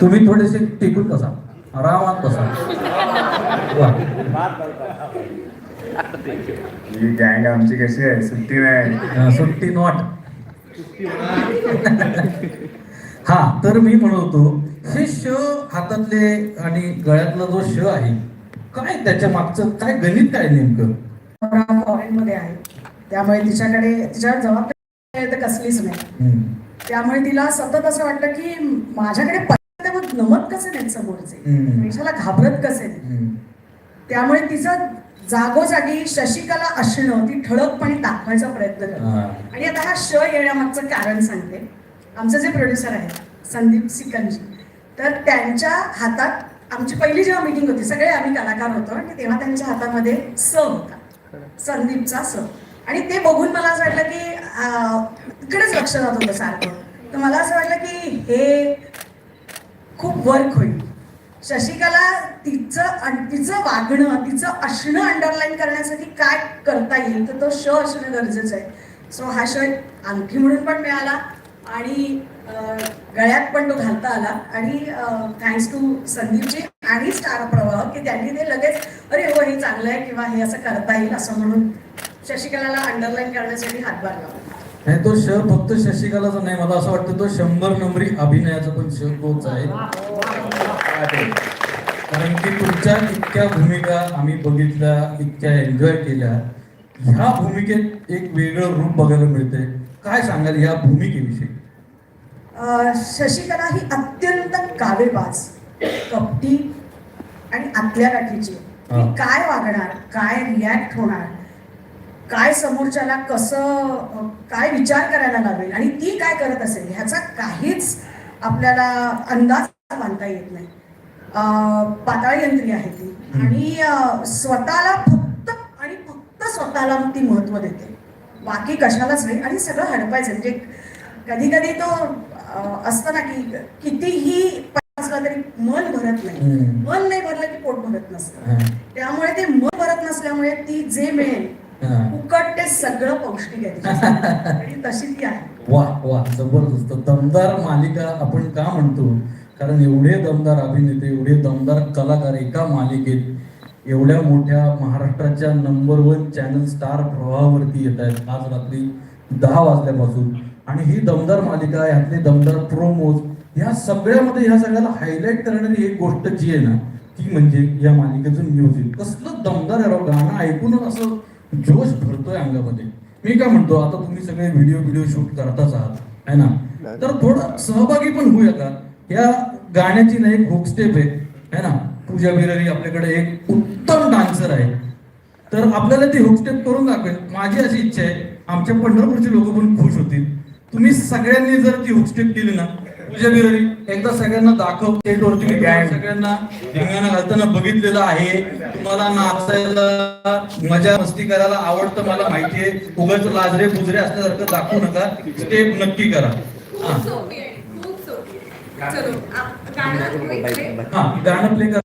तुम्ही थोडेसे टिकून बसा. आरामात बसा. ही गँग आमची कशी आहे? सुट्टी नाही. सुट्टी नॉट हा तर मी म्हणतो हे श हातातले आणि गळ्यातला जो श आहे काय त्याच्या मागचं काय गणित काय नेमकं? फॉरेन मध्ये आहे. त्यामुळे तिच्याकडे तिच्यावर जबाबदारी तर कसलीच नाही. त्यामुळे तिला सतत असं वाटलं की माझ्याकडे मग नमत कसे नाहीत समोरचे. पैशाला घाबरत कसे. त्यामुळे तिचं जागोजागी शशिकला असणं ती ठळकपणे दाखवायचा प्रयत्न करते. आणि आता हा श येण्यामागचं कारण सांगते. आमचे जे प्रोड्युसर आहेत संदीप सिकंजी तर त्यांच्या हातात आमची पहिली जेव्हा मीटिंग होती सगळे आम्ही कलाकार होतो आणि तेव्हा त्यांच्या हातामध्ये स होता. संदीपचा स. आणि ते बघून मला असं वाटलं की तिकडेच इकडेच लक्ष जात होतं सारखं. तर मला असं वाटलं की हे खूप वर्क होईल. शशिकला तिचं तिचं वागणं तिचं असणं अंडरलाईन करण्यासाठी काय करता येईल तर तो श असणं गरजेचं आहे. सो हा श आणखी म्हणून पण मिळाला आणि गळ्यात पण तो घालता आला. आणि थँक्स टू संदीपजी आणि स्टार प्रवाह की त्यांनी ते लगेच अरे हो हे चांगलं आहे किंवा हे असं करता येईल असं म्हणून शशिकलाला अंडरलाईन करण्यासाठी हातभार लावला. आणि तो श फक्त शशिकलाचा नाही मला असं वाटतं तो शंभर नंबरी अभिनयाचा पण श तोच आहे. कारण की तुमच्या इतक्या भूमिका आम्ही बघितल्या इतक्या एन्जॉय केल्या. ह्या भूमिकेत एक वेगळं रूप बघायला मिळते काय सांगाल या भूमिकेविषयी? शशिकला ही अत्यंत कावेबाज कपटी आणि आतल्या गाठीची. हा. काय वागणार काय रिॲक्ट होणार काय समोरच्याला कसं काय विचार करायला लावेल आणि ती काय करत असेल ह्याचा काहीच आपल्याला अंदाज बांधता येत नाही. पाताळ यंत्री आहे ती. आणि स्वतःला फक्त आणि फक्त स्वतःला ती महत्त्व देते. बाकी कशालाच नाही. आणि सगळं हडपायचं. म्हणजे कधी कधी तो असतं ना की कितीही असला तरी मन भरत नाही. मन नाही भरलं की पोट भरत नसतं. त्यामुळे ते मन भरत नसल्यामुळे ती जे मिळेल. फुकट ते सगळं पौष्टिक आहे. आणि तशी ती आहे. वा वा जबरदस्त. दमदार मालिका आपण का म्हणतो? कारण एवढे दमदार अभिनेते एवढे दमदार कलाकार एका मालिकेत एवढ्या मोठ्या महाराष्ट्राच्या नंबर वन चॅनल स्टार प्रवाहावरती येत आहेत. आज रात्री दहा वाजल्यापासून. आणि ही दमदार मालिका ह्यातले दमदार प्रोमोज ह्या सगळ्यामध्ये ह्या सगळ्याला हायलाईट करणारी एक गोष्ट जी आहे ना ती म्हणजे या मालिकेचं म्युझिक कसलं दमदार गाणं ऐकूनच असं जोश भरतोय अंगामध्ये. मी काय म्हणतो आता तुम्ही सगळे व्हिडिओ व्हिडिओ शूट करताच आहात है ना? तर थोडं सहभागी पण होऊया का या गाण्याची ना एक हुक स्टेप आहे है ना? पूजा बिरारी आपल्याकडे एक उत्तम डान्सर आहे. तर आपल्याला ती हुक स्टेप करून दाखवेल. माझी अशी इच्छा आहे आमच्या पंढरपूरचे लोक पण खुश होतील. तुम्ही सगळ्यांनी जर ती हुक स्टेप केली ना पूजा बिरारी एकदा सगळ्यांना दाखव सगळ्यांना धिंगाणा घालताना बघितलेलं आहे. तुम्हाला नाचायला मजा मस्ती करायला आवडतं मला माहिती आहे. उगाच लाजरे बुजरे असल्यासारखं दाखवू नका. स्टेप नक्की करा. हा. हा गाणं प्ले करा.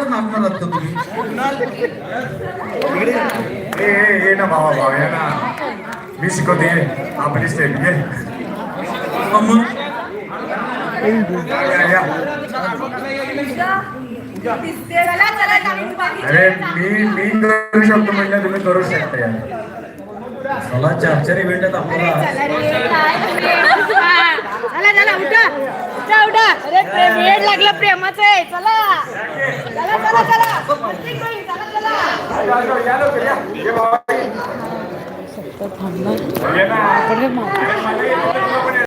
आहात तुम्ही? ए ए, ये ना भावा भावा ये ना. मी शिकवते. आपली स्टेप घे मग? या, या, या. अरे मी मी करू शकतो म्हटलं तुम्ही करू शकता यार चला चार चार इव्हेंट आहेत आपल्याला. चला रे, काय प्रेम. चला चला उठा. उठा उठा. अरे प्रेम वेळ लागला प्रेमाचं आहे. चला. चला